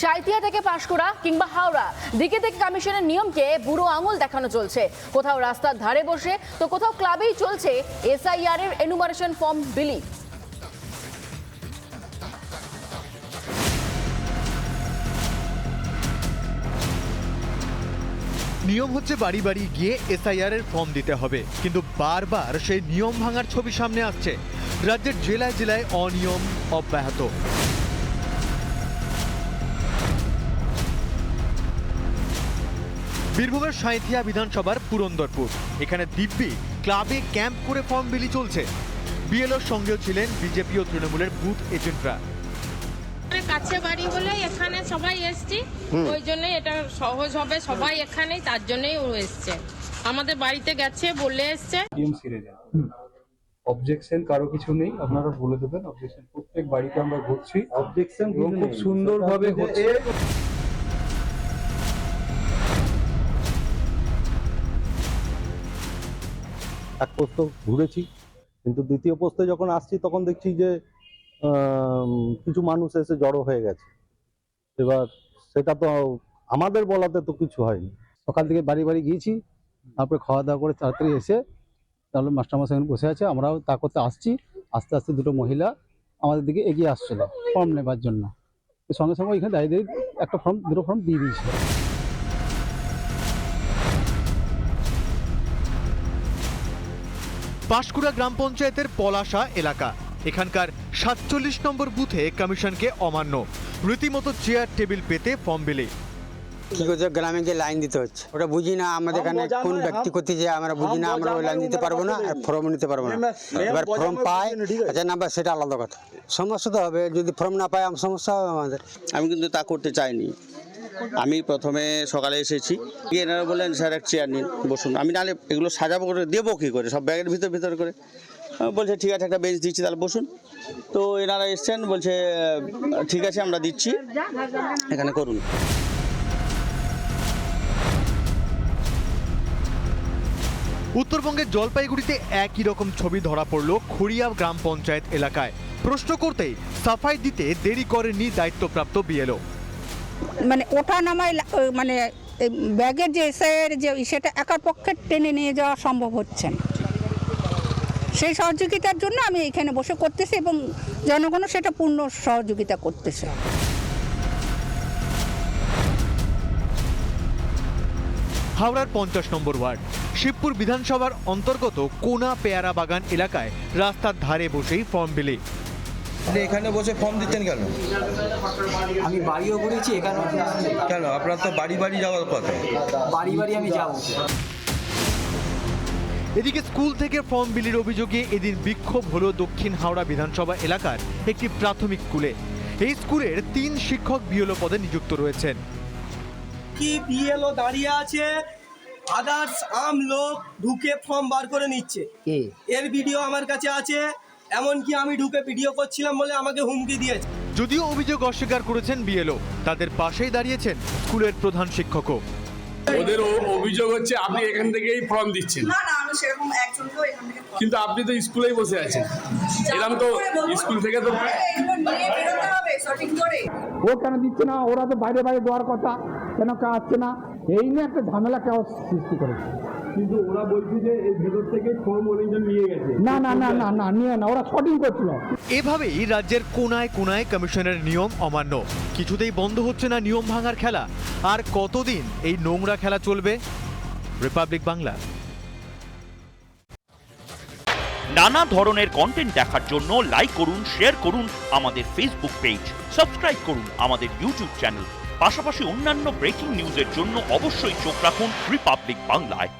সাঁইথিয়া থেকে পাঁশকুড়া কিংবা হাওড়া। দিকে থেকে কমিশনের নিয়মকে বুড়ো আঙুল দেখানো চলছে। কোথাও রাস্তার ধারে বসে, তো কোথাও ক্লাবেই চলছে এসআইআর এর এনুমারেশন ফর্ম বিলি নিয়ম হচ্ছে বাড়ি বাড়ি গিয়ে এসআইআর এর ফর্ম দিতে হবে। কিন্তু বারবার সেই নিয়ম ভাঙার ছবি সামনে আসছে। রাজ্যের জেলায় জেলায় অনিয়ম, অব্যাহত। বীরভূমের সাঁইথিয়া বিধানসভার পুরন্দরপুর। এখানে দিব্যি ক্লাবে ক্যাম্প করে ফর্ম বিলি চলছে। বিএলওর সঙ্গেও ছিলেন বিজেপি ও তৃণমূলের বুথ এজেন্টরা। আমাদের কাছে বাড়ি বলে এখানে সবাই এসছি। ওই জন্য এটা সহজ হবে সবাই এখানেই তার জন্যই ও এসছে। আমাদের বাড়িতে গেছে বলে এসছে। গেম সেরে যায় অবজেকশন কারও কিছু নেই আপনারা বলে দেবেন। অবজেকশন প্রত্যেক বাড়িতে আমরা ঘুরছি অবজেকশন খুব সুন্দরভাবে হচ্ছে। এক পোস্ত ঘুরেছি। কিন্তু দ্বিতীয় পোস্তে যখন আসছি, তখন দেখছি যে কিছু মানুষ এসে জড়ো হয়ে গেছে। এবার সেটা তো আমাদের বলাতে তো কিছু হয়নি। সকাল থেকে বাড়ি বাড়ি গিয়েছি, তারপরে খাওয়া দাওয়া করে তাড়াতাড়ি এসে তাহলে মাস্টারমশাই এখানে বসে আছে। আমরাও তা করতে আসছি। আস্তে আস্তে দুটো মহিলা আমাদের দিকে এগিয়ে আসছিল ফর্ম নেবার জন্য। সঙ্গে সঙ্গে এখানে দাঁড়িয়ে একটা ফর্ম দুটো ফর্ম দিয়ে দিয়েছিল। পাঁশকুড়া গ্রাম পঞ্চায়েতের পলাশা এলাকা। এখানকার সাতচল্লিশ নম্বর বুথে কমিশনকে অমান্য। রীতিমতো চেয়ার টেবিল পেতে ফর্ম বিলি। কি করছে? গ্রামে যে লাইন দিতে হচ্ছে। ওটা বুঝি না আমাদের এখানে কোন ব্যক্তি করতে যে আমরা বুঝি না আমরা ওই লাইন দিতে পারব না আর ফর্ম নিতে পারব না। এবার ফর্ম পাই আচ্ছা নাম্বার সেটা আলাদা কথা। সমস্যা তো হবে যদি ফর্ম না পাই আমার সমস্যা হবে আমাদের। আমি কিন্তু তা করতে চাইনি। আমি প্রথমে সকালে এসেছি। এনারা বললেন, স্যার, এক চেয়ার নিন, বসুন। আমি নাহলে এগুলো সাজাবো করে, দেবো কী করে? সব ব্যাগের ভিতর ভিতর করে। বলছে, ঠিক আছে, একটা বেঞ্চ দিচ্ছি, তাহলে বসুন। তো এনারা এসছেন, বলছে ঠিক আছে, আমরা দিচ্ছি। এখানে করুন। উত্তরবঙ্গের জলপাইগুড়িতে একই রকম ছবি ধরা পড়ল খড়িয়া গ্রাম পঞ্চায়েত এলাকায়। প্রশ্ন করতেই সাফাই দিতে দেরি করেননি দায়িত্বপ্রাপ্ত বিএলও। মানে ওঠা নামায় মানে ব্যাগের যে এসআইয়ের যে সেটা একার পক্ষে টেনে নিয়ে যাওয়া সম্ভব হচ্ছে না। সেই সহযোগিতার জন্য আমি এখানে বসে করতেছি এবং জনগণও সেটা পূর্ণ সহযোগিতা করতেছে। হাওড়ার পঞ্চাশ নম্বর ওয়ার্ড, শিবপুর বিধানসভার অন্তর্গত কোনা পেয়ারা বাগান এলাকায় রাস্তার ধারে বসেই ফর্ম বিলি এখানে বসে ফর্ম দিতেন কেন? আমি বাড়িও করেছি এখানে কেন? আপনার তো বাড়ি বাড়ি যাওয়ার কথা। বাড়ি বাড়ি আমি যাব। এদিকে স্কুল থেকে ফর্ম বিলির অভিযোগে এদিন বিক্ষোভ হলো দক্ষিণ হাওড়া বিধানসভা এলাকার একটি প্রাথমিক স্কুলে। এই স্কুলের তিন শিক্ষক বিএলও পদে নিযুক্ত রয়েছেন। কি বিএলও দাঁড়িয়ে আছে? আদার্স আম লোক ঢুকে ফর্ম বার করে নিচ্ছে। এর ভিডিও আমার কাছে আছে। এমনকি আমি ঢুকে ভিডিও করছিলাম বলে আমাকে হুমকি দিয়েছে। যদিও অভিযোগ অস্বীকার করেছেন বিএলও তাদের পাশেই দাঁড়িয়েছেন স্কুলের প্রধান শিক্ষকও। ওদের অভিযোগ হচ্ছে আপনি এখান থেকেই ফর্ম দিচ্ছেন। না না আমি সেরকম একজনকেও এখান থেকে কিন্তু আপনি তো স্কুলেই বসে আছেন। এরকম তো স্কুল থেকে তো ও কেন দিচ্ছে না? ওরা তো বাইরে বাইরে দেওয়ার কথা। কেন আসছে না? এই নিয়ে একটা ঝামেলা কেউ সৃষ্টি করেছে। কিন্তু ওরা বলছে যে এই ভেতর থেকে ফর্ম অনেকজন নিয়ে গেছে। না না না না না নিয়ে না ওরা শটিং করছিল। এভাবেই রাজ্যের কোনায় কোনায় কমিশনের নিয়ম অমান্য। কিছুতেই বন্ধ হচ্ছে না নিয়ম ভাঙার খেলা। আর কতদিন এই নোংরা খেলা চলবে? রিপাবলিক বাংলা। নানা ধরনের কন্টেন্ট দেখার জন্য লাইক করুন শেয়ার করুন আমাদের ফেসবুক পেজ সাবস্ক্রাইব করুন আমাদের ইউটিউব চ্যানেল পাশাপাশি অন্যান্য ব্রেকিং নিউজের জন্য অবশ্যই চোখ রাখুন রিপাবলিক বাংলায়